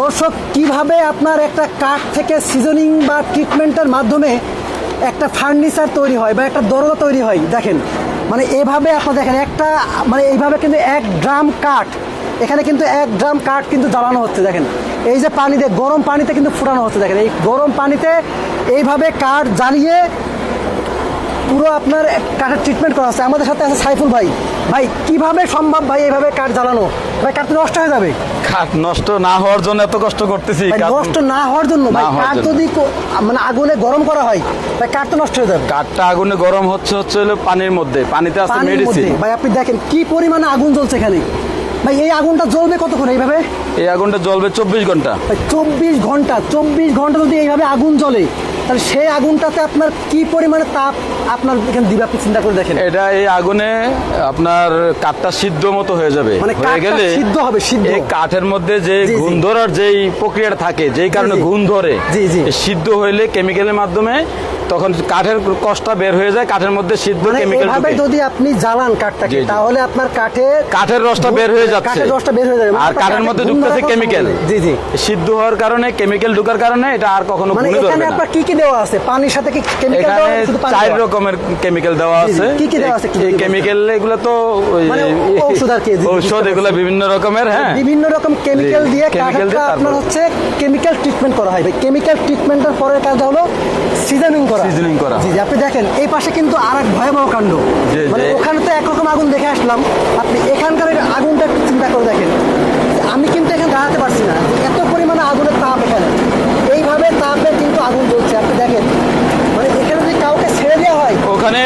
দর্শক, কীভাবে আপনার একটা কাঠ থেকে সিজনিং বা ট্রিটমেন্টের মাধ্যমে একটা ফার্নিচার তৈরি হয় বা একটা দরজা তৈরি হয়, দেখেন। মানে এভাবে আপনার দেখেন, একটা মানে এইভাবে কিন্তু এক ড্রাম কাঠ, এখানে কিন্তু এক ড্রাম কাঠ কিন্তু জ্বালানো হচ্ছে, দেখেন। এই যে পানিতে, গরম পানিতে কিন্তু ফুটানো হচ্ছে, দেখেন। এই গরম পানিতে এইভাবে কাঠ জ্বালিয়ে পুরো আপনার কাঠের ট্রিটমেন্ট করা হচ্ছে। আমাদের সাথে আছে সাইফুল ভাই। ভাই কীভাবে সম্ভব ভাই এইভাবে কাঠ জ্বালানো? ভাই কাঠ নষ্ট হয়ে যাবে। কাঠ নষ্ট না হওয়ার জন্য এত কষ্ট করতেছি নষ্ট না হওয়ার জন্য ভাই কাঠ যদি মানে আগুনে গরম করা হয় ভাই কাঠ তো নষ্ট হয়ে যাবে। কাঠটা আগুনে গরম হচ্ছে হচ্ছে হলো পানির মধ্যে পানিতে আছে মেডিসিন ভাই আপনি দেখেন কি পরিমাণে আগুন জ্বলছে এখানে। ভাই এই আগুনটা জ্বলবে কতক্ষণ এইভাবে? এই আগুনটা জ্বলবে চব্বিশ ঘণ্টা। ভাই চব্বিশ ঘণ্টা চব্বিশ ঘণ্টা যদি এইভাবে আগুন জ্বলে তাহলে সেই আগুনটাতে আপনার কি পরিমাণে তাপ আপনার এখানে দিবে আপনি চিন্তা করে দেখেন এটা এই আগুনে আপনার কাঠটা সিদ্ধ মতো হয়ে যাবে মানে হয়ে গেলে সিদ্ধ হবে, সিদ্ধ। এই কাঠের মধ্যে যে। ঘুণ ধরার যেই প্রক্রিয়াটা থাকে যেই কারণে। ঘুণ ধরে জি, জি। সিদ্ধ হইলে কেমিক্যালের মাধ্যমে তখন কাঠের কষ্টটা বের হয়ে যায় কাঠের মধ্যে সিদ্ধ কেমিক্যাল এভাবে যদি আপনি জ্বালান কাঠটাকে। তাহলে আপনার কাঠে কাঠের রসটা বের হয়ে যাচ্ছে। কাঠের রসটা বের হয়ে যাবে। মানে আর কাঠের মধ্যে ঢুকতেছে কেমিক্যাল জি জি। সিদ্ধ হওয়ার কারণে কেমিক্যাল ঢোকার কারণে এটা আর কখনো মানে এখানে আপনার কি কি দেওয়া আছে? পানির সাথে কি কেমিক্যাল দেওয়া আছে? শুধু পানি চার রকমের কেমিক্যাল দেওয়া। আছে। কি কি দেওয়া আছে? এই কেমিক্যাল এগুলো তো ওই মানে ঔষধ আর কি, ঔষধ এগুলো বিভিন্ন রকমের হ্যাঁ। বিভিন্ন রকম কেমিক্যাল দিয়ে কাঠটা আপনার হচ্ছে কেমিক্যাল ট্রিটমেন্ট করা হয়। কেমিক্যাল ট্রিটমেন্টের পরের কাজ হলো সিজনিং করা। করা। জি আপনি দেখেন এই পাশে কিন্তু আর এক ভয়াবহ কাণ্ড। মানে ওখানে তো একরকম আগুন দেখে আসলাম। আপনি এখানকার আগুনটা একটু চিন্তা করে দেখেন। আমি কিন্তু এখানে দাঁড়াতে পারছি না। এত পরিমাণে আগুনের তাপ এখানে। এইভাবে তাপে কিন্তু আগুন জ্বলছে। আপনি দেখেন কাউকে ছেড়ে দেওয়া হয় ওখানে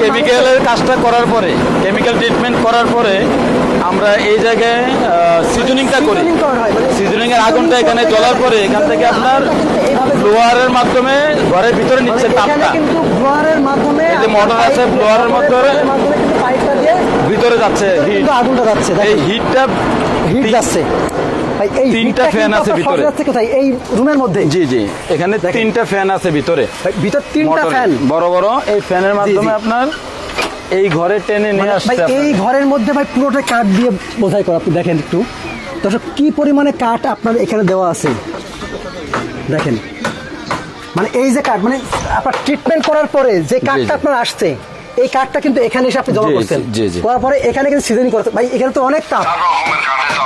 কেমিক্যালের কাজটা করার পরে কেমিক্যাল ট্রিটমেন্ট করার পরে আমরা এই জায়গায় সিজনিংটা করি। হয়, মানে সিজনিং এর আগুনটা এখানে জ্বলার পরে এখান থেকে আপনার। ব্লোয়ারের মাধ্যমে ঘরের ভিতরে মানে নিচ্ছে তাপটা। কিন্তু ব্লোয়ারের মাধ্যমে যে মোটর আছে, ব্লোয়ারের মাধ্যমে- ভিতরে যাচ্ছে আগুনটা যাচ্ছে এই হিটটা হিট যাচ্ছে। ভাই এই তিনটা হিটটা আছে ভিতরে। কোথায়? এই রুমের মধ্যে? জি জি। এখানে দেখেন। তিনটা ফ্যান আছে ভিতরে। ভিতর তিনটা ফ্যান। বড় বড়। এই ফ্যানের মাধ্যমে আপনার এই ঘরে টেনে নিয়ে আসছে এই ঘরের মধ্যে ভাই পুরোটা কাঠ দিয়ে বোঝাই করা আপনি দেখেন একটু। দর্শক কি পরিমাণে কাঠ আপনার এখানে দেওয়া আছে? দেখেন। মানে এই যে কাঠ মানে আপনার ট্রিটমেন্ট করার পরে যে কাঠটা আপনার আসছে এই কাঠটা কিন্তু এখানে এসে আপনি জমা করছেন। করার পরে এখানে কিন্তু সিজনিং করতে ভাই এখানে তো অনেক তাপ।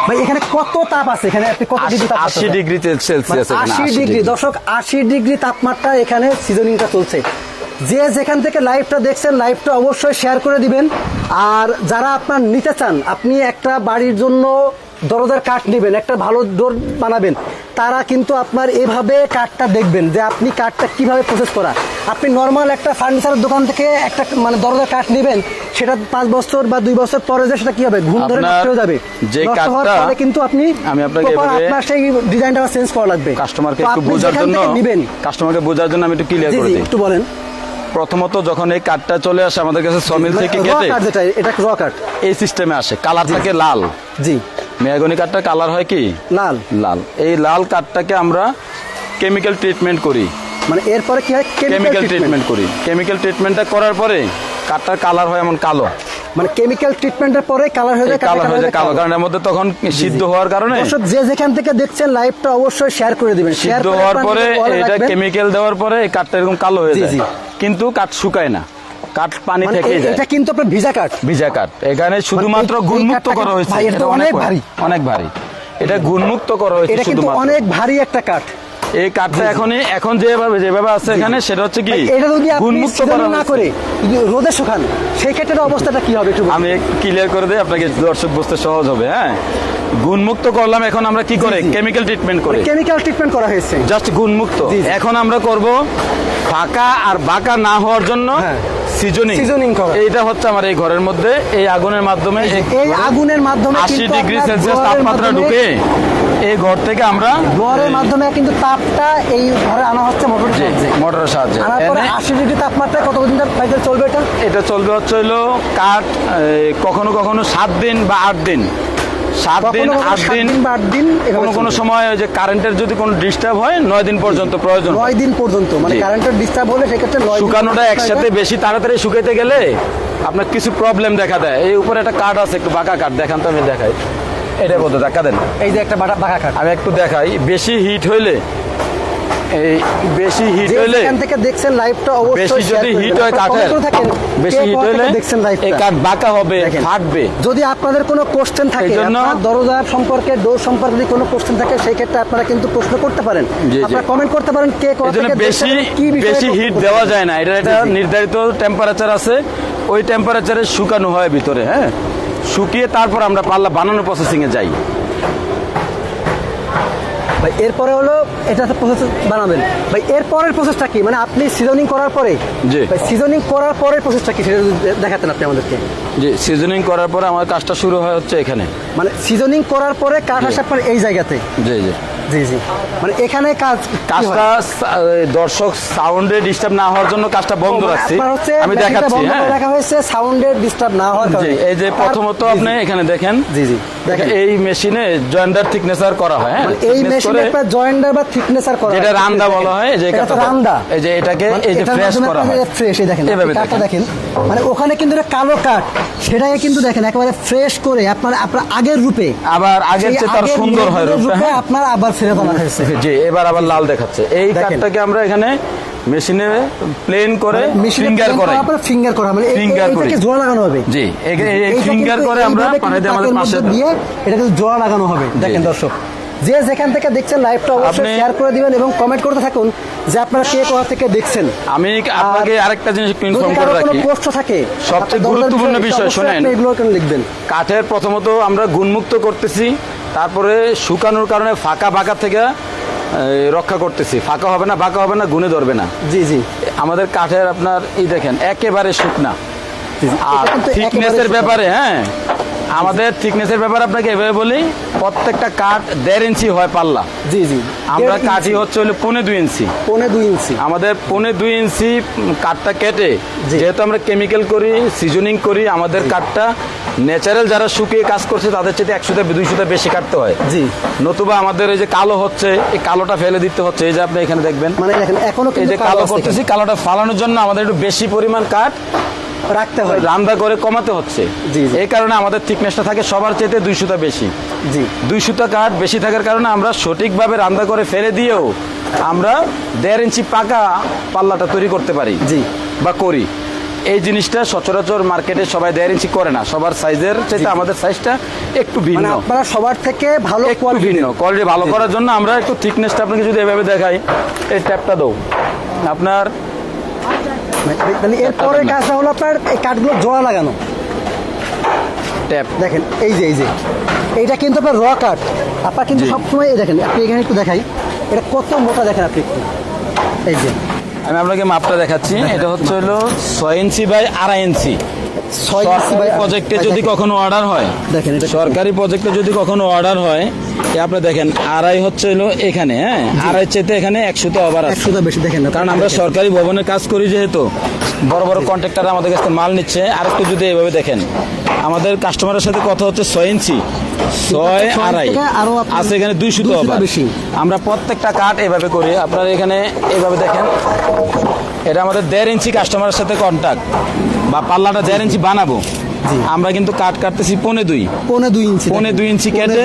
ভাই এখানে কত তাপ আছে? এখানে আপনি কত ডিগ্রি তাপ আশি ডিগ্রি সেলসিয়াস মানে আশি ডিগ্রি। দর্শক আশি ডিগ্রি তাপমাত্রা এখানে সিজনিংটা চলছে। যে যেখান থেকে লাইভটা দেখছেন লাইভটা অবশ্যই শেয়ার করে দিবেন। আর যারা আপনার নিতে চান আপনি একটা বাড়ির জন্য দরজার কাঠ নেবেন একটা ভালো ডোর বানাবেন তারা কিন্তু আপনার এভাবে কাঠটা দেখবেন যে আপনি কাঠটা কীভাবে প্রসেস করা। আপনি নর্মাল একটা ফার্নিচারের দোকান থেকে একটা মানে দরজার কাঠ নেবেন সেটা পাঁচ বছর বা দুই বছর পরে যে সেটা কি হবে? ঘুম ধরে নষ্ট হয়ে যাবে। যে কাঠটা- কিন্তু আপনি আমি আপনাকে আপনার সেই ডিজাইনটা চেঞ্জ করা লাগবে। কাস্টমারকে একটু বোঝার জন্য নিবেন। কাস্টমারকে বোঝার জন্য আমি একটু ক্লিয়ার করে দিই। একটু বলেন। প্রথমত যখন এই কাঠটা চলে আসে আমাদের কাছে সমিল থেকে কেটে এটা র কাঠ এই সিস্টেমে আসে। কালার থাকে লাল। জি। মেয়াগনি কাঠটা কালার হয় কি? লাল। লাল। এই লাল কাঠটাকে আমরা কেমিক্যাল ট্রিটমেন্ট করি। মানে এরপরে কি হয়? কেমিক্যাল ট্রিটমেন্ট করি। কেমিক্যাল ট্রিটমেন্টটা করার পরে কাঠটার কালার হয় এমন কালো। মানে কেমিক্যাল ট্রিটমেন্টের পরে কালার হয়ে যায় কালার হয়ে যায় কালো। কারণ এর মধ্যে তখন সিদ্ধ হওয়ার কারণে? যে যেখান থেকে দেখছেন লাইভটা অবশ্যই শেয়ার করে দিবেন। শেয়ার হওয়ার পরে এটা কেমিক্যাল দেওয়ার পরে এই কাঠটা এরকম কালো হয়ে যায়। কিন্তু কাঠ শুকায় না। কাঠ পানি মানে থেকে যায়। এটা কিন্তু আপনার ভিজা কাঠ। ভিজা কাঠ। এখানে শুধুমাত্র এই- এই গুণমুক্ত করা হয়েছে। এটা অনেক অনেক ভারী। অনেক ভারী। এটা গুণমুক্ত করা হয়েছে এটা কিন্তু অনেক ভারী একটা কাঠ। এই কাঠটা এখনই এখন যেভাবে যেভাবে আছে এখানে সেটা হচ্ছে কি? এটা যদি গুণমুক্ত করা না করে রোদে শুকান সেই ক্ষেত্রে অবস্থাটা কি হবে একটু আমি ক্লিয়ার করে দেই আপনাকে দর্শক বুঝতে সহজ হবে হ্যাঁ? গুণমুক্ত করলাম এখন আমরা কি করে? কেমিক্যাল ট্রিটমেন্ট করে। কেমিক্যাল ট্রিটমেন্ট করা হয়েছে। জাস্ট গুণমুক্ত। এখন আমরা করব ফাঁকা আর বাঁকা না হওয়ার জন্য হ্যাঁ। সিজনিং করা। এইটা হচ্ছে আমার এই ঘরের মধ্যে। এই আগুনের মাধ্যমে এই আগুনের মাধ্যমে আশি কিন্তু ডিগ্রি সেলসিয়াস তাপমাত্রা ঢুকে এই ঘর থেকে আমরা ব্লোয়ারের মাধ্যমে কিন্তু তাপটা এই ঘরে আনা হচ্ছে সাহায্যে। মোটরের সাহায্যে। আনার পরে এনে আশি ডিগ্রি তাপমাত্রায় কতদিন চলবে এটা? এটা চলবে হচ্ছে হলো কাঠ এই, কখনো কখনো সাত দিন বা আট দিন। সাত দিন আট দিন আট দিন কোনো কোনো সময় ওই যে কারেন্টের যদি কোনো ডিস্টার্ব হয় নয় দিন পর্যন্ত প্রয়োজন নয় দিন পর্যন্ত মানে কারেন্টের ডিস্টার্ব হলে সেক্ষেত্রে শুকানোটা একসাথে বেশি তাড়াতাড়ি শুকাইতে গেলে আপনার কিছু প্রবলেম দেখা দেয়। এই উপরে একটা কাঠ আছে একটু বাঁকা কাঠ দেখান তো আমি দেখাই। এটা বলতে দেখা দেন এই যে একটা বাটা- বাঁকা কাঠ আমি একটু দেখাই। বেশি হিট হইলে এই বেশি হিট যে হইলে থেকে দেখছেন লাইভটা অবশ্যই বেশি যদি হিট হয় কাঠের comment করে থাকেন, বেশি হিট কোথা থেকে হইলে এই কাঠ বাঁকা হবে ফাটবে। যদি আপনাদের কোনো কোশ্চেন থাকে আপনার দরজার সম্পর্কে ডোর সম্পর্কে যদি কোনো কোশ্চেন থাকে সেই ক্ষেত্রে আপনারা কিন্তু প্রশ্ন করতে পারেন। আপনারা কমেন্ট করতে পারেন কে কোথা থেকে বেশি বেশি হিট দেওয়া যায় না। এটা একটা। নির্ধারিত টেম্পারেচার আছে। ওই টেম্পারেচারে শুকানো হয় ভিতরে হ্যাঁ? শুকিয়ে তারপর আমরা পাল্লা বানানোর প্রসেসিং এ যাই। ভাই এরপরে হলো এটা প্রসেস বানাবেন। ভাই এর পরের প্রসেসটা কি? মানে আপনি সিজনিং করার পরে জি। ভাই সিজনিং করার পরের প্রসেসটা কি? সেটা দেখাতেন আপনি আমাদেরকে। যে সিজনিং করার পরে আমার কাজটা শুরু হয় হচ্ছে এখানে। মানে সিজনিং করার পরে কাঠ আসে আপনার এই জায়গাতে? জি জি। জি জি। মানে এখানে কাজ কাজটা দর্শক সাউন্ডে ডিস্টার্ব না হওয়ার জন্য কাজটা বন্ধ মানে রাখছি। আমি দেখাচ্ছি হ্যাঁ। রাখা হয়েছে সাউন্ডের ডিস্টার্ব না হওয়ার জি কারণে। এই যে প্রথমত জি, জি। আপনি এখানে দেখেন জি জি। দেখেন এই মেশিনে জয়েন্টার থিকনেসার করা হয় হ্যাঁ। মানে এই মেশিনে করে একটা জয়েন্ডার বা থিকনেসার করা যেটা রান্দা বলা হয় যে এটা রান্দা এই যে এটাকে এই যে ফ্রেশ করা হয়। ফ্রেশ এই দেখেন এভাবে দেখেন। দেখেন। মানে ওখানে কিন্তু এটা কালো সেটাকে কিন্তু দেখেন একেবারে ফ্রেশ করে আপনার আপনার আগের রূপে। আবার আগের চেয়ে তার সুন্দর হয় রূপে হ্যাঁ। আপনার আবার হয়েছে। জি এবার আবার লাল দেখাচ্ছে। এই আমরা এখানে মেশিনে প্লেন করে ফিঙ্গার করে ফিঙ্গার করা মানে এই- Finger এইটাকে করি। জোড়া লাগানো হবে। জি, এই- কিন্তু করে আমরা পানিতে আমাদের পাশে দিয়ে এটা কিন্তু জোড়া লাগানো হবে। দেখেন দর্শক যে যেখান থেকে দেখছেন লাইভটা অবশ্যই শেয়ার করে দিবেন এবং কমেন্ট করতে থাকুন যে আপনারা কে কোথা থেকে দেখছেন। আমি আপনাকে আরেকটা জিনিস একটু ইনফর্ম করে রাখি। প্রশ্ন থাকে সবচেয়ে গুরুত্বপূর্ণ বিষয় শোনেন। এগুলো কেন লিখবেন। কাঠের প্রথমত আমরা গুণমুক্ত করতেছি তারপরে শুকানোর কারণে ফাঁকা ফাঁকা থেকে রক্ষা করতেছি। ফাঁকা হবে না ফাঁকা হবে না গুনে ধরবে না। জি জি। আমাদের কাঠের আপনার এই দেখেন একেবারে শুকনা। আর থিকনেসের ব্যাপারে হ্যাঁ। আমাদের থিকনেসের ব্যাপারে আপনাকে এভাবে বলি প্রত্যেকটা কাঠ দেড় ইঞ্চি হয় পাল্লা। জি জি। আমরা কাঠি হচ্ছে হলো পৌনে দুই ইঞ্চি। পৌনে দুই ইঞ্চি। আমাদের পৌনে দুই ইঞ্চি কাঠটা কেটে যেহেতু আমরা কেমিক্যাল করি সিজনিং করি আমাদের কাঠটা ন্যাচারাল যারা শুকিয়ে কাজ করছে তাদের চেয়ে একশোতে দুইশোতে বেশি কাটতে হয়। জি। নতুবা আমাদের এই যে কালো হচ্ছে এই কালোটা ফেলে দিতে হচ্ছে এই যে আপনি এখানে দেখবেন। মানে এখনও এই যে কালো করতেছি কালোটা ফালানোর জন্য আমাদের একটু বেশি পরিমাণ কাঠ রাখতে হয়। রান্না করে কমাতে হচ্ছে। এই কারণে আমাদের থিকনেসটা থাকে সবার চেয়ে দুইশোটা বেশি। জি। দুইশোটা কাঠ বেশি থাকার কারণে আমরা সঠিকভাবে রান্না করে ফেলে দিয়েও আমরা দেড় ইঞ্চি পাকা পাল্লাটা তৈরি করতে পারি জি। বা করি। এই জিনিসটা সচরাচর মার্কেটে সবাই দেড় ইঞ্চি করে না সবার সাইজের চাইতে আমাদের সাইজটা একটু মানে ভিন্ন আপনারা সবার থেকে ভালো কোয়ালিটি ভিন্ন কোয়ালিটি ভালো করার জন্য আমরা একটু থিকনেসটা আপনাকে যদি এভাবে দেখাই এই ট্যাপটা দাও। আপনার মানে এরপরের না। কাজটা হলো আপনার এই কাঠগুলো জোড়া লাগানো। ট্যাপ দেখেন এই যে এই যে। এইটা কিন্তু আপনার র কাঠ। আপনার কিন্তু সবসময় এই দেখেন আপনি এখানে একটু দেখাই। এটা কত মোটা দেখেন আপনি একটু। এই যে। আমি আপনাকে মাপটা দেখাচ্ছি। এটা হচ্ছে হলো ছয় ইঞ্চি বাই আড়াই ইঞ্চি। সরকারি প্রজেক্টে যদি কখনো অর্ডার হয় দেখেন সরকারি প্রজেক্টে যদি কখনো অর্ডার হয় আপনি দেখেন আড়াই হচ্ছে হলো এখানে হ্যাঁ? আড়াই চেতে এখানে একশোতে ওভার আছে। তো বেশি দেখেন কারণ আমরা সরকারি ভবনের কাজ করি যেহেতু বড় বড় কন্ট্রাক্টর আমাদের কাছে মাল নিচ্ছে আর একটু যদি এভাবে দেখেন আমাদের কাস্টমারের সাথে কথা হচ্ছে ছয় ইঞ্চি। ছয় আড়াই। আরও আছে এখানে দুইশো 200 ওভার বেশি। আমরা প্রত্যেকটা কাঠ এভাবে করি। আপনার এখানে এভাবে দেখেন। এটা আমাদের দেড় ইঞ্চি কাস্টমারের সাথে কন্ট্যাক্ট বা পাল্লাটা দেড় ইঞ্চি বানাবো। আমরা কিন্তু কাঠ কাটতেছি পনে দুই। পৌনে দুই ইঞ্চি পনে দুই ইঞ্চি কেটে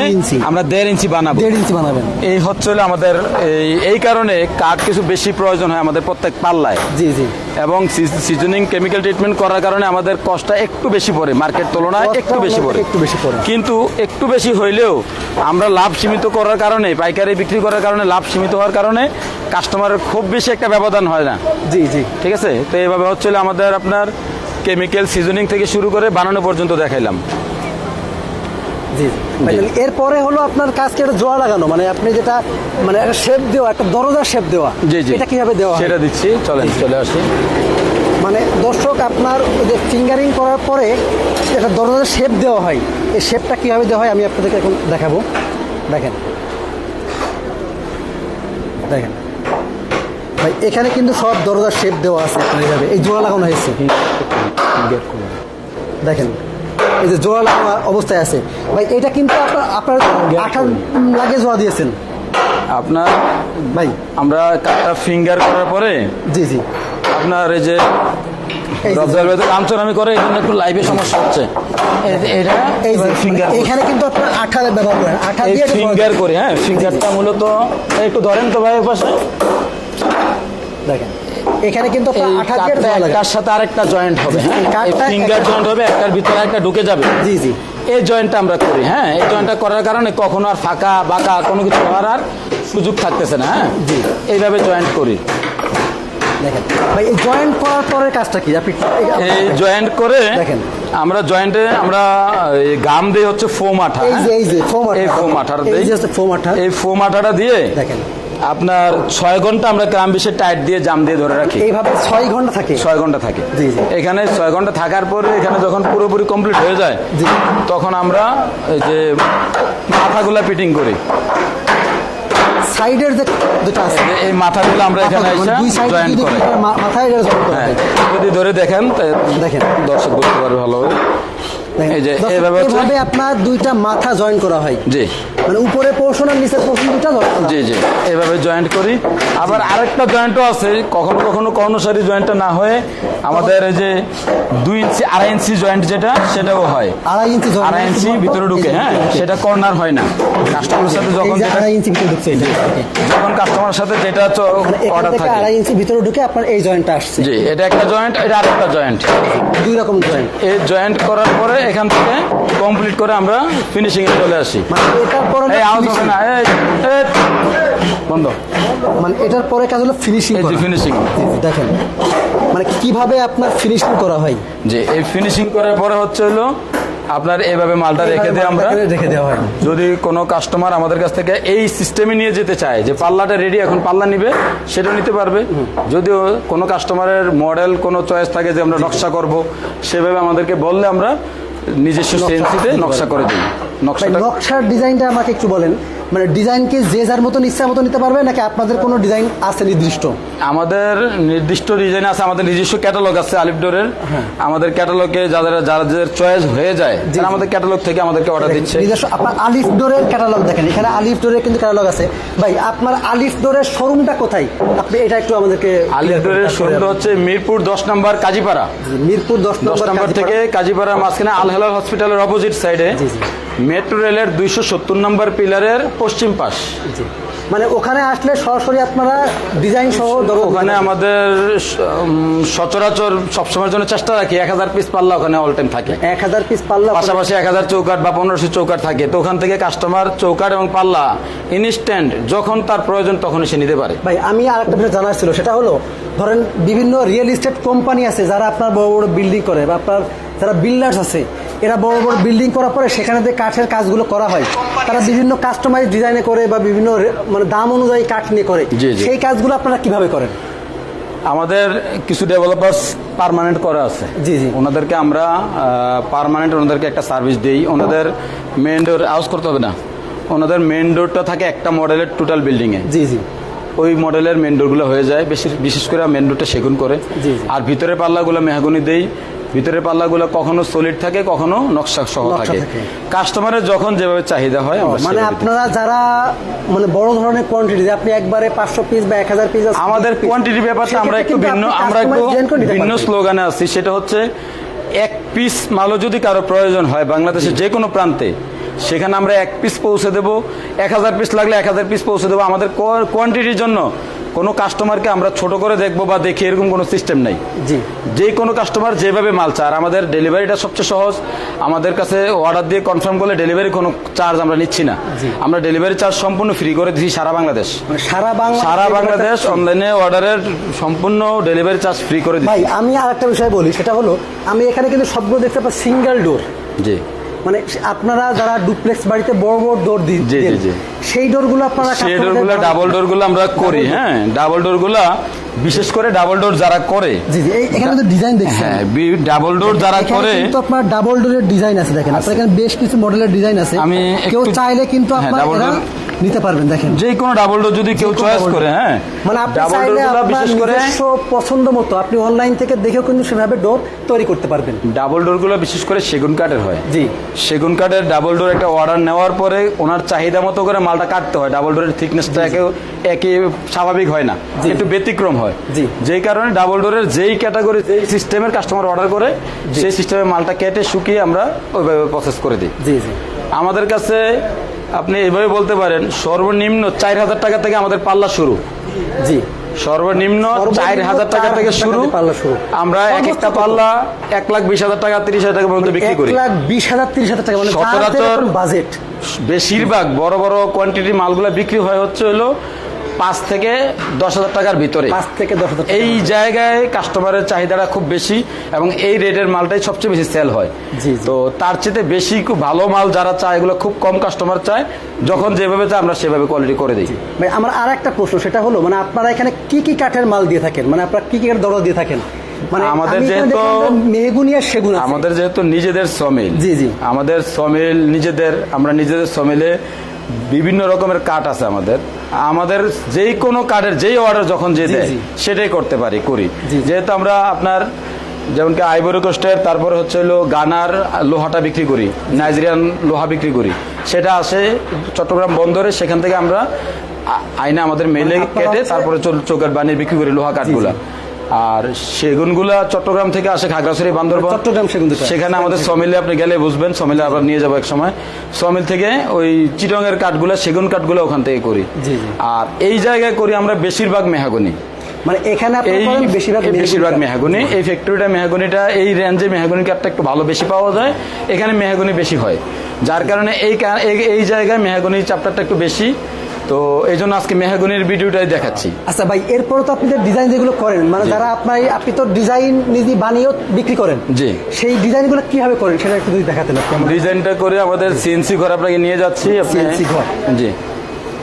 আমরা দেড় ইঞ্চি বানাবো। দেড় ইঞ্চি বানাবেন। এই হচ্ছে আমাদের এই এই কারণে কাঠ কিছু বেশি প্রয়োজন হয় আমাদের প্রত্যেক পাল্লায়। জি জি। এবং সিজনিং কেমিক্যাল ট্রিটমেন্ট করার কারণে আমাদের কষ্টটা একটু বেশি পড়ে মার্কেট তুলনায় একটু বেশি পড়ে। একটু বেশি পড়ে। কিন্তু একটু বেশি হইলেও আমরা লাভ সীমিত করার কারণে পাইকারি বিক্রি করার কারণে লাভ সীমিত হওয়ার কারণে কাস্টমারের খুব বেশি একটা ব্যবধান হয় না। জি জি। ঠিক আছে? তো এইভাবে হচ্ছিল আমাদের আপনার কেমিক্যাল সিজনিং থেকে শুরু করে বানানো পর্যন্ত দেখাইলাম। জি এরপরে হলো আপনার কাজকে একটা জোড়া লাগানো মানে আপনি যেটা মানে একটা শেপ দেওয়া একটা দরজার শেপ দেওয়া জি জি। এটা কীভাবে দেওয়া সেটা দিচ্ছি চলেন। চলে আসি। মানে দর্শক আপনার ওই যে ফিঙ্গারিং করার পরে একটা দরজার শেপ দেওয়া হয় এই শেপটা কীভাবে দেওয়া হয় আমি আপনাদেরকে এখন দেখাবো। দেখেন। দেখেন। ভাই এখানে কিন্তু সব দরজার শেপ দেওয়া আছে আপনার এইভাবে। এই জোড়া লাগানো হয়েছে। দেখেন এই যে জোড়া অবস্থায় আছে। ভাই এটা কিন্তু আপনার আপনার আঠার লাগে জোড়া দিয়েছেন। আপনার ভাই। আমরা ফিঙ্গার করার পরে জি জি। আপনার এই যে করে জন্য একটু লাইভে সমস্যা হচ্ছে। এটা এই ফিঙ্গার এখানে কিন্তু আপনার ব্যবহার করেন। আঠা এই দিয়ে ফিঙ্গার করি হ্যাঁ ফিঙ্গারটা মূলত একটু ধরেন তো ভাই পাশে দেখেন। এখানে কিন্তু একটার সাথে আরেকটা জয়েন্ট হবে হ্যাঁ ফিঙ্গার একটা- জয়েন্ট হবে একটার ভিতরে একটা ঢুকে যাবে। জি জি। এই জয়েন্টটা আমরা করি হ্যাঁ? এই জয়েন্টটা করার কারণে কখনো আর ফাঁকা বাঁকা কোনো কিছু হওয়ার আর সুযোগ থাকতেছে না হ্যাঁ? জি। এইভাবে জয়েন্ট করি। দেখেন ভাই এই জয়েন্ট করার পরের কাজটা কি? আপনি এই জয়েন্ট করে দেখেন। আমরা জয়েন্টে আমরা এই গাম দিয়ে হচ্ছে ফোম আঠা এই যে হ্যাঁ? এই যে ফোম আঠা এই ফোম আঠা। এই ফোম আঠাটা দিয়ে দেখেন। আপনার ছয় ঘণ্টা আমরা গ্রাম বিশের টাইট দিয়ে জাম দিয়ে ধরে রাখি। এইভাবে ছয় ঘণ্টা থাকে? ছয় ঘণ্টা থাকে। এখানে ছয় ঘণ্টা থাকার পরে এখানে যখন পুরোপুরি কমপ্লিট হয়ে যায় জি। তখন আমরা এই যে মাথাগুলা ফিটিং করি। সাইডের যে যেটা আছে এই- মাথাগুলো আমরা এখানে এসে যদি করে মাথায় হ্যাঁ যদি ধরে দেখেন দেখেন। দর্শক বুঝতে পারবে ভালোভাবে। এইভাবে এভাবে আপনার দুইটা মাথা জয়েন করা হয়। জি। মানে উপরে পোর্শন আর নিচের পোর্শন দুইটা। জি জি এভাবে জয়েন্ট করি। আবার আরেকটা জয়েন্টও আছে কখনো কখনো কর্ণসারি জয়েন্টটা না হয়ে আমাদের এই যে দুই ইঞ্চি আড়াই ইঞ্চি জয়েন্ট যেটা সেটাও হয়। আড়াই ইঞ্চি আড়াই ইঞ্চি ভিতরে ঢুকে হ্যাঁ সেটা কর্নার হয় না। কাস্টমারের সাথে যখন আড়াই ইঞ্চি ভিতরে ঢুকছে যখন কাস্টমারের সাথে যেটা মানে অর্ডার থাকে আড়াই ইঞ্চি ভিতরে ঢুকে আপনার এই জয়েন্টটা আসছে। জি এটা একটা জয়েন্ট এটা আরেকটা জয়েন্ট দুই রকম জয়েন্ট এই জয়েন্ট করার পরে এখান থেকে কমপ্লিট করে আমরা ফিনিশিং এ চলে আসি। মানে বন্ধ। মানে এটার পরে কাজ হলো ফিনিশিং ফিনিশিং দেখেন মানে কীভাবে আপনার ফিনিশিং করা হয়? যে এই ফিনিশিং করার পরে হচ্ছে হলো আপনার এভাবে মালটা রেখে দিয়ে আমরা রেখে দেওয়া হয়। যদি কোনো কাস্টমার আমাদের কাছ থেকে এই সিস্টেমে নিয়ে যেতে চায় যে পাল্লাটা রেডি এখন পাল্লা নিবে সেটাও নিতে পারবে। যদিও কোনো কাস্টমারের মডেল কোনো চয়েস থাকে যে আমরা নকশা করব সেভাবে আমাদেরকে বললে আমরা নিজস্ব সেন্সিতে নকশা করে দিই নকশার ডিজাইনটা আমাকে একটু বলেন। মানে ডিজাইন কি যে যার মতন ইচ্ছা মতো নিতে পারবে নাকি আপনাদের কোনো ডিজাইন আছে নির্দিষ্ট? আমাদের নির্দিষ্ট ডিজাইন আছে আমাদের নিজস্ব ক্যাটালগ আছে আলিফডোরের আমাদের ক্যাটালগে যাদের যাদের চয়েস হয়ে যায় আমাদের ক্যাটালগ থেকে আমাদেরকে অর্ডার দিচ্ছে। নিজস্ব আপনার আলিফ ডোরের ক্যাটালগ দেখেন এখানে আলিফ ডোরের কিন্তু ক্যাটালগ আছে। ভাই আপনার আলিফ ডোরের শোরুমটা কোথায়? আপনি এটা একটু আমাদেরকে আলিফডোরের শোরুমটা হচ্ছে মিরপুর দশ নম্বর কাজীপাড়া। মিরপুর দশ নম্বর থেকে কাজীপাড়ার মাঝখানে আল হেলাল হসপিটালের অপোজিট সাইডে। মেট্রো রেলের দুইশো সত্তর নম্বর পিলারের পশ্চিম পাশ। মানে ওখানে আসলে সরাসরি আপনারা ডিজাইন সহ ওখানে আমাদের সচরাচর সবসময়ের জন্য চেষ্টা রাখি এক হাজার পিস পাল্লা ওখানে অল টাইম থাকে। এক হাজার পিস পাল্লা পাশাপাশি এক হাজার চৌকাট বা পনেরোশো চৌকাট থাকে। তো ওখান থেকে কাস্টমার চৌকাট এবং পাল্লা ইনস্ট্যান্ট যখন তার প্রয়োজন তখন সে নিতে পারে। ভাই আমি আর একটা বিষয় জানার ছিল সেটা হলো ধরেন বিভিন্ন রিয়েল এস্টেট কোম্পানি আছে যারা আপনার বড় বড় বিল্ডিং করে বা আপনার যারা বিল্ডার্স আছে এরা বড় বড় বিল্ডিং করার পরে সেখানে যে কাঠের কাজগুলো করা হয় তারা বিভিন্ন কাস্টমাইজ ডিজাইনে করে বা বিভিন্ন মানে দাম অনুযায়ী কাঠ নিয়ে করে। সেই কাজগুলো আপনারা কীভাবে করেন? আমাদের কিছু ডেভেলপার্স পার্মানেন্ট করা আছে। জি, জি। ওনাদেরকে আমরা পার্মানেন্ট ওনাদেরকে একটা সার্ভিস দিই। ওনাদের মেন ডোর আউজ করতে হবে না। ওনাদের মেন ডোরটা থাকে একটা মডেলের টোটাল বিল্ডিংয়ে জি জি। ওই মডেলের মেন ডোরগুলো হয়ে যায়। বেশি বিশেষ করে মেন ডোরটা সেগুন করে। জি, জি। আর ভিতরের পাল্লাগুলো মেহাগুনি দেই। ভিতরের পাল্লাগুলো কখনো সলিড থাকে কখনো নকশা সহ থাকে। থাকে। কাস্টমারের যখন যেভাবে চাহিদা হয় মানে আপনারা যারা মানে বড় ধরনের কোয়ান্টিটি আপনি একবারে পাঁচশো পিস বা এক হাজার পিস আমাদের কোয়ান্টিটি ব্যাপারটা আমরা একটু ভিন্ন আমরা একটু ভিন্ন স্লোগানে আছি সেটা হচ্ছে এক পিস মালও যদি কারও প্রয়োজন হয় বাংলাদেশের যে কোনো প্রান্তে সেখানে আমরা এক পিস পৌঁছে দেব। এক হাজার পিস লাগলে এক হাজার পিস পৌঁছে দেবো। আমাদের কোয়ান্টিটির জন্য কোনো কাস্টমারকে আমরা ছোট করে দেখব বা দেখি এরকম কোনো সিস্টেম নাই। জি। যে কোনো কাস্টমার যেভাবে মাল চায় আমাদের ডেলিভারিটা সবচেয়ে সহজ। আমাদের কাছে অর্ডার দিয়ে কনফার্ম করলে ডেলিভারি কোনো চার্জ আমরা নিচ্ছি না। আমরা ডেলিভারি চার্জ সম্পূর্ণ ফ্রি করে দিচ্ছি সারা বাংলাদেশ। মানে সারা বাংলা সারা বাংলাদেশ অনলাইনে অর্ডারের সম্পূর্ণ ডেলিভারি চার্জ ফ্রি করে দিচ্ছি ভাই আমি আর একটা বিষয় বলি সেটা হলো আমি এখানে কিন্তু সবগুলো দেখতে পাই সিঙ্গেল ডোর জি। মানে আপনারা যারা ডুপ্লেক্স বাড়িতে বড় বড় ডোর দিন সেই ডোরগুলো সেই ডোরগুলো আপনারা সেই ডোরগুলো ডাবল ডোরগুলো আমরা করি হ্যাঁ ডাবল ডোরগুলা বিশেষ করে ডাবল ডোর যারা করে জি জি এখানে তো ডিজাইন দেখছেন। হ্যাঁ ডাবল ডোর যারা করে কিন্তু আপনার ডাবল ডোরের ডিজাইন আছে দেখেন। আপনার এখানে বেশ কিছু মডেলের ডিজাইন আছে। আমি কেউ চাইলে কিন্তু হ্যাঁ, আপনার নিতে পারবেন দেখেন। যে কোনো ডাবল ডোর যদি কেউ চয়েস করে হ্যাঁ। মানে আপনি চাইলে আপনার বিশেষ করে নিজস্ব পছন্দ মতো আপনি অনলাইন থেকে দেখেও কিন্তু সেভাবে ডোর তৈরি করতে পারবেন। ডাবল ডোরগুলো বিশেষ করে সেগুন কাঠের হয়। জি। সেগুন কাঠের ডাবল ডোর একটা অর্ডার নেওয়ার পরে ওনার চাহিদা মতো করে মালটা কাটতে হয়। ডাবল ডোরের থিকনেসটা একে একই স্বাভাবিক হয় না। একটু ব্যতিক্রম হয়। জি। যেই কারণে ডাবল ডোরের যেই ক্যাটাগরি যেই সিস্টেমের কাস্টমার অর্ডার করে সেই সিস্টেমে মালটা কেটে শুকিয়ে আমরা ওইভাবে প্রসেস করে দিই। জি জি। আমাদের কাছে আপনি এভাবে বলতে পারেন সর্বনিম্ন চার হাজার টাকা থেকে আমাদের পাল্লা শুরু। জি। সর্বনিম্ন সর্বনিম্ন চার হাজার টাকা থেকে শুরু পাল্লা শুরু। আমরা এক একটা পাল্লা এক লাখ বিশ হাজার টাকা তিরিশ হাজার টাকা পর্যন্ত বিক্রি করি। লাখ বিশ হাজার তিরিশ হাজার টাকা মানে সচরাচর বাজেট বেশিরভাগ বড় বড় কোয়ান্টিটি মালগুলো বিক্রি হয় হচ্ছে হলো পাঁচ থেকে দশ হাজার টাকার ভিতরে। পাঁচ থেকে দশ হাজার এই জায়গায় কাস্টমারের চাহিদাটা খুব বেশি এবং এই রেটের মালটাই সবচেয়ে বেশি সেল হয়। তো তার চেয়ে বেশি খুব ভালো মাল যারা চায় এগুলো খুব কম কাস্টমার চায়। যখন যেভাবে চায় আমরা সেভাবে কোয়ালিটি করে দিই। ভাই আমার আর একটা প্রশ্ন সেটা হলো মানে আপনারা এখানে কি কি কাঠের মাল দিয়ে থাকেন? মানে আপনারা কি কি কাঠের দরজা দিয়ে থাকেন? মানে আমাদের যেহেতু- দেখলাম মেহগুনি আর সেগুন আমাদের যেহেতু নিজেদের সমিল। জি, জি। আমাদের সমিল নিজেদের আমরা নিজেদের সমিলে বিভিন্ন রকমের কাঠ আছে আমাদের। আমাদের যেই কোনো কাঠের যেই অর্ডার যখন যে দেয় সেটাই করতে পারি করি। যেহেতু আমরা আপনার যেমন কি আইবরি কোস্টের তারপরে হচ্ছে হলো গানার লোহাটা বিক্রি করি নাইজেরিয়ান লোহা বিক্রি করি। সেটা আসে চট্টগ্রাম বন্দরে সেখান থেকে আমরা আইনে আমাদের মেলে কেটে তারপরে চৌকাট বানিয়ে বিক্রি করি লোহা কাঠগুলা। আর সেগুনগুলা চট্টগ্রাম থেকে আসে খাগড়াছড়ি বান্দরবান। চট্টগ্রাম সেগুন সেখানে আমাদের সমিলে আপনি গেলে বুঝবেন সমিলে আবার নিয়ে যাব এক সময় সমিল থেকে ওই চিটংয়ের কাঠগুলা সেগুন কাঠগুলো ওখান থেকে করি। আর এই জায়গায় করি আমরা বেশিরভাগ মেহাগনি। মানে এখানে বেশিরভাগ বেশিরভাগ মেহগুনি। এই ফ্যাক্টরিটা মেহাগনিটা এই রেঞ্জে মেহাগনি কাঠটা একটু ভালো বেশি পাওয়া যায়। এখানে মেহাগনি বেশি হয়। যার কারণে এই এই- জায়গায় চাপটারটা একটু বেশি। তো এই জন্য আজকে মেহাগনির ভিডিওটাই দেখাচ্ছি। আচ্ছা ভাই এরপরে তো আপনি ডিজাইন যেগুলো করেন মানে যারা আপনার আপনি তো ডিজাইন নিজে বানিয়েও বিক্রি করেন জি। সেই ডিজাইনগুলো কীভাবে করেন সেটা একটু যদি দেখাতেন আপনি। ডিজাইনটা করে আমাদের সিএনসি ঘর আপনাকে নিয়ে যাচ্ছি CNC ঘর। জি।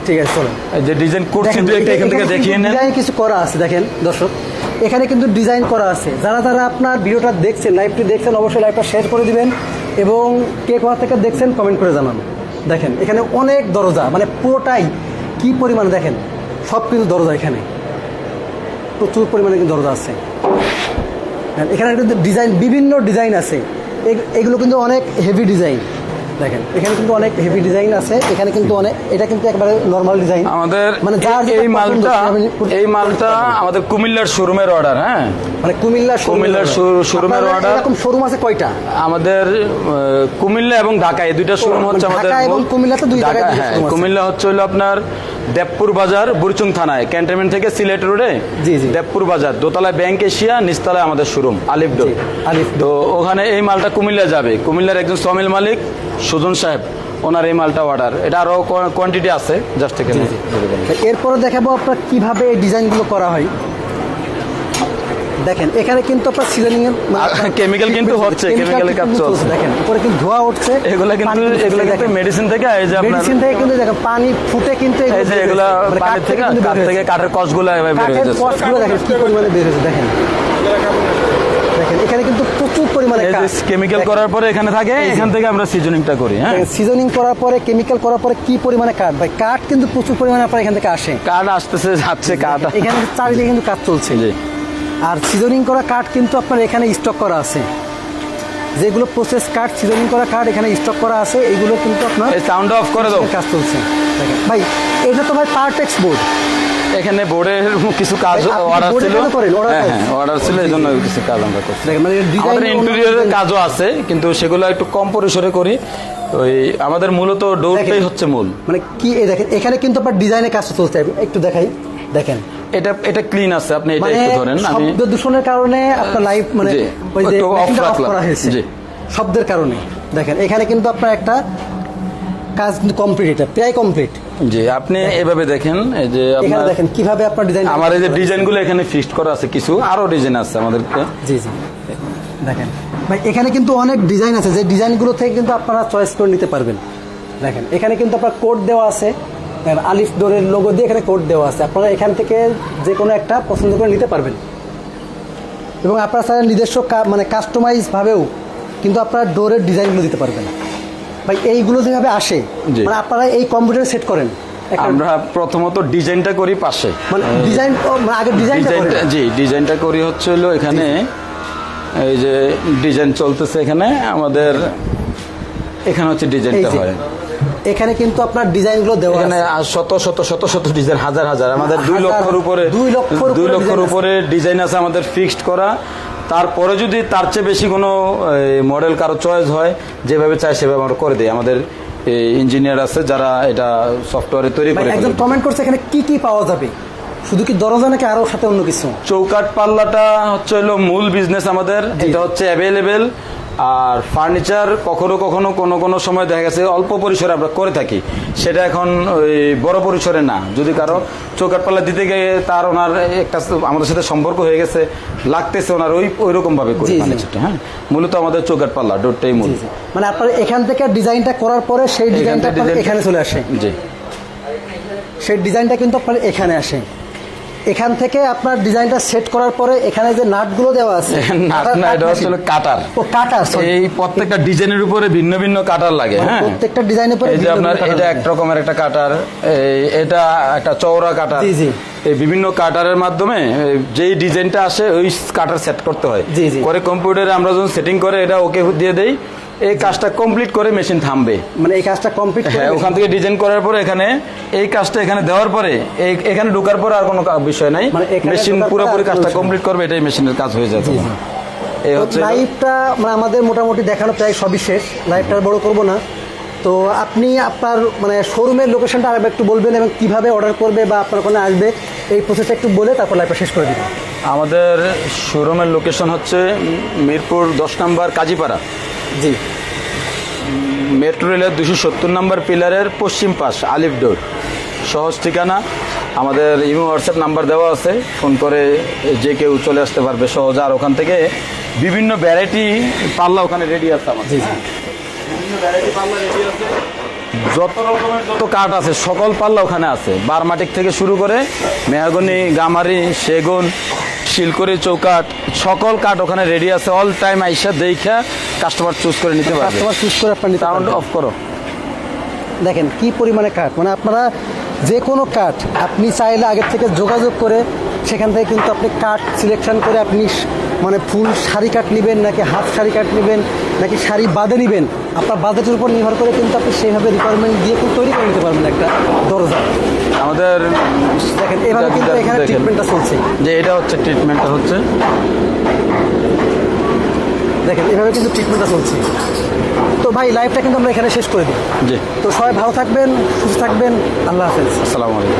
ঠিক আছে চলুন। এই যে ডিজাইন করছি দু একটা এখান থেকে দেখিয়ে নেন। ডিজাইন কিছু করা আছে দেখেন দর্শক। এখানে কিন্তু ডিজাইন করা আছে। যারা যারা আপনার ভিডিওটা দেখছেন লাইভটি দেখছেন অবশ্যই লাইভটা শেয়ার করে দিবেন এবং কে কোথা থেকে দেখছেন কমেন্ট করে জানান। দেখেন এখানে অনেক দরজা মানে পুরোটাই কি পরিমাণে দেখেন? সব কিছু দরজা এখানে। প্রচুর পরিমাণে কিন্তু দরজা আছে। এখানে কিন্তু ডিজাইন বিভিন্ন ডিজাইন আছে। এগুলো কিন্তু অনেক হেভি ডিজাইন দেখেন এখানে কিন্তু অনেক হেভি ডিজাইন আছে। এখানে কিন্তু অনেক এটা কিন্তু একবারে নর্মাল ডিজাইন আমাদের মানে এই মালটা এই মালটা আমাদের কুমিল্লার শোরুমের অর্ডার হ্যাঁ? মানে কুমিল্লা কুমিল্লার শোরুমের order। এরকম শোরুম আছে কয়টা? আমাদের কুমিল্লা এবং ঢাকা এই দুইটা শোরুম হচ্ছে ঢাকা আমাদের এবং মূল। কুমিল্লাতে দুই জায়গায় হ্যাঁ কুমিল্লা হচ্ছে হলো আপনার দেবপুর বাজার বুরচুং থানায় ক্যান্টনমেন্ট থেকে সিলেট রোডে? জি, জি। দেবপুর বাজার দোতলায় ব্যাংক এশিয়া নিচতলায় আমাদের শোরুম আলিফ ডোর। আলিফ। তো ওখানে এই মালটা কুমিল্লা যাবে। কুমিল্লার একজন সমিল মালিক সুজন সাহেব ওনার এই মালটা অর্ডার এটা আরও কোয়ান্টিটি আছে জাস্ট এখানে এরপরে দেখাবো আপনার কীভাবে এই ডিজাইনগুলো করা হয়। দেখেন এখানে কিন্তু আপনার সিজনিং এর chemical কিন্তু হচ্ছে, এর কাজ চলছে। দেখেন উপরে কিন্তু ধোয়া উঠছে এগুলা কিন্তু এগুলা কিন্তু মেডিসিন থেকে এই যে আপনার মেডিসিন থেকে কিন্তু দেখেন পানি ফুটে কিন্তু এই যে এগুলা। মানে পানি থেকে কাঠ থেকে। কাঠের কষগুলো এভাবে বের কাঠের হয়ে যাচ্ছে কষ্টগুলো দেখেন কি পরিমাণে বের হয়েছে দেখেন। দেখেন এখানে কিন্তু প্রচুর পরিমাণে এই যে কেমিক্যাল করার পরে এখানে থাকে এখান থেকে আমরা সিজনিংটা করি হ্যাঁ? সিজনিং করার পরে কেমিক্যাল করার পরে কি পরিমাণে কাঠ? ভাই কাঠ কিন্তু প্রচুর পরিমাণে আপনার এখান থেকে আসে। কাঠ আসতেছে যাচ্ছে কাঠ এখানে চারিদিকে কিন্তু কাজ চলছে। জি। আর সিজনিং করা কাঠ কিন্তু আপনার এখানে স্টক করা আছে। যেগুলো প্রসেস কাঠ সিজনিং করা কাঠ এখানে স্টক করা আছে এগুলো কিন্তু আপনার সাউন্ড অফ করে দাও। কাজ চলছে। ভাই এটা তো ভাই পার্টেক্স বোর্ড এখানে বোর্ডের কিছু কাজ অর্ডার ছিল। order হ্যাঁ হ্যাঁ অর্ডার ছিল এই জন্য কিছু কাজ আমরা করছি। মানে ডিজাইন আমাদের ইন্টেরিয়রের কাজও আছে কিন্তু সেগুলো একটু কম পরিসরে করি। ওই আমাদের মূলত ডোরটাই হচ্ছে মূল। মানে কি এই দেখেন এখানে কিন্তু আপনার ডিজাইনের কাজ চলছে। একটু দেখাই দেখেন। এটা এটা ক্লিন আছে আপনি এটা মানে একটু ধরেন আমি শব্দ দূষণের কারণে আপনার লাইভ মানে ওই যে রাখলাম। করা হয়েছে। জি। শব্দের কারণে। দেখেন এখানে কিন্তু আপনার একটা কাজ কমপ্লিট এটা প্রায় কমপ্লিট জি আপনি এভাবে দেখেন এই যে আপনার দেখেন কীভাবে আপনার ডিজাইন আমার এই যে ডিজাইনগুলো এখানে ফিক্সড করা আছে কিছু আরও ডিজাইন আছে আমাদেরকে। জি জি। দেখেন ভাই এখানে কিন্তু অনেক ডিজাইন আছে যে ডিজাইনগুলো থেকে কিন্তু আপনারা চয়েস করে নিতে পারবেন। দেখেন এখানে কিন্তু আপনার কোড দেওয়া আছে। আলিফ ডোরের লোগো দিয়ে এখানে কোড দেওয়া আছে। আপনারা এখান থেকে যে কোনো একটা পছন্দ করে নিতে পারবেন। এবং আপনারা স্যার নিজস্ব মানে কাস্টমাইজ ভাবেও কিন্তু আপনারা ডোরের ডিজাইনগুলো দিতে পারবেন। ভাই এইগুলো যেভাবে আসে। মানে আপনারা এই কম্পিউটার সেট করেন। আমরা প্রথমত ডিজাইনটা করি পাশে। মানে ডিজাইন মানে আগে ডিজাইনটা জি ডিজাইনটা করি হচ্ছে হলো এখানে। এই যে ডিজাইন চলতেছে এখানে আমাদের এখানে হচ্ছে ডিজাইনটা হয়। এখানে কিন্তু আপনার ডিজাইনগুলো দেওয়া এখানে শত শত শত শত ডিজাইন হাজার হাজার। আমাদের দুই হাজার, লক্ষর উপরে দুই লক্ষর দুই উপরে লক্ষর উপরে ডিজাইন আছে আমাদের ফিক্সড করা। তারপরে যদি তার চেয়ে বেশি কোনো মডেল কারও চয়েস হয় যেভাবে চায় সেভাবে আমরা করে দিই। আমাদের ইঞ্জিনিয়ার আছে যারা এটা সফটওয়্যারে তৈরি করে একজন কমেন্ট করছে এখানে কি কি পাওয়া যাবে? শুধু কি দরজা নাকি আরও সাথে অন্য কিছু? চৌকাট পাল্লাটা হচ্ছে হলো মূল বিজনেস আমাদের। এটা হচ্ছে অ্যাভেলেবেল আর ফার্নিচার কখনো কখনো কোনো কোনো সময় দেখা গেছে অল্প পরিসরে আমরা করে থাকি। সেটা এখন ওই বড় পরিসরে না। যদি কারও চৌকাট পাল্লা দিতে গিয়ে তার ওনার একটা আমাদের সাথে সম্পর্ক হয়ে গেছে লাগতেছে ওনার ওই ওই রকম ভাবে করি। ফার্নিচারটা হ্যাঁ? মূলত আমাদের চৌকাট পাল্লা ডোরটাই মূল। মানে আপনার এখান থেকে ডিজাইনটা করার পরে সেই ডিজাইনটা এখানে চলে আসে। জি। সেই ডিজাইনটা কিন্তু আপনার এখানে আসে। এখান থেকে আপনার ডিজাইনটা সেট করার পরে এখানে যে নাটগুলো দেওয়া আছে নাট না এটা হচ্ছে কাটার। ও কাটার এই প্রত্যেকটা ডিজাইনের উপরে ভিন্ন ভিন্ন কাটার লাগে হ্যাঁ? প্রত্যেকটা ডিজাইনের উপরে এই যে আপনার এটা এক রকমের একটা কাটার এটা একটা চওড়া কাটার। জি, জি। এই বিভিন্ন কাটারের মাধ্যমে যেই ডিজাইনটা আসে ওই কাটার সেট করতে হয়। করে কম্পিউটারে আমরা যখন সেটিং করে এটা ওকে দিয়ে দেই। এই কাজটা কমপ্লিট করে মেশিন থামবে। মানে এই কাজটা কমপ্লিট হ্যাঁ ওখান থেকে ডিজাইন করার পরে এখানে এই কাজটা এখানে দেওয়ার পরে এই- এখানে ঢোকার পরে আর কোনো বিষয় নাই। মানে মেশিন পুরোপুরি কাজটা কমপ্লিট করবে এটাই মেশিনের কাজ হয়ে যাবে। এই হচ্ছে লাইভটা মানে আমাদের মোটামুটি দেখানো প্রায় সবই শেষ। লাইভটা বড় করব না। তো আপনি আপনার মানে শোরুমের লোকেশনটা আরেকবার একটু বলবেন এবং কীভাবে অর্ডার করবে বা আপনার ওখানে আসবে এই প্রসেসটা একটু বলে তারপর লাইভটা শেষ করে দিবেন আমাদের শোরুমের লোকেশন হচ্ছে মিরপুর দশ নম্বর কাজীপাড়া। জি। মেট্রো রেলের দুশো সত্তর নম্বর পিলারের পশ্চিম পাশ আলিফ ডোর। সহজ ঠিকানা আমাদের ইমো হোয়াটসঅ্যাপ নাম্বার দেওয়া আছে। ফোন করে যে কেউ চলে আসতে পারবে সহজ। আর ওখান থেকে বিভিন্ন ভ্যারাইটি পাল্লা ওখানে রেডি আছে আমাদের। জি জি। বিভিন্ন ভ্যারাইটি পাল্লা রেডি আছে। যত রকমের যত কাঠ আছে সকল পাল্লা ওখানে আছে। বারমাটিক থেকে শুরু করে মেহাগনি গামারি সেগুন শিলকরি চৌকাট সকল কাঠ ওখানে রেডি আছে অল টাইম আইসা দেখা কাস্টমার চুজ করে নিতে পারবে। কাস্টমার চুজ করে আপনি সাউন্ড অফ করো। দেখেন কি পরিমাণে কাঠ? মানে আপনারা যে কোনো কাঠ আপনি চাইলে আগের থেকে যোগাযোগ করে সেখান থেকে কিন্তু আপনি কাঠ সিলেকশন করে আপনি মানে ফুল শাড়ি কাট নেবেন নাকি হাফ শাড়ি কাট নেবেন নাকি শাড়ি বাদে নেবেন আপনার বাজেটের উপর নির্ভর করে কিন্তু আপনি সেইভাবে রিকোয়ারমেন্ট দিয়ে কিন্তু তৈরি করে নিতে পারবেন একটা দরজা। আমাদের দেখেন এভাবে কিন্তু এখানে ট্রিটমেন্টটা চলছে। যে এটা হচ্ছে ট্রিটমেন্টটা হচ্ছে। দেখেন এভাবে কিন্তু ট্রিটমেন্টটা চলছে। তো ভাই লাইফটা কিন্তু আমরা এখানে শেষ করে দিই। জি। তো সবাই ভালো থাকবেন সুস্থ থাকবেন আল্লাহ হাফেজ। আসসালামু আলাইকুম।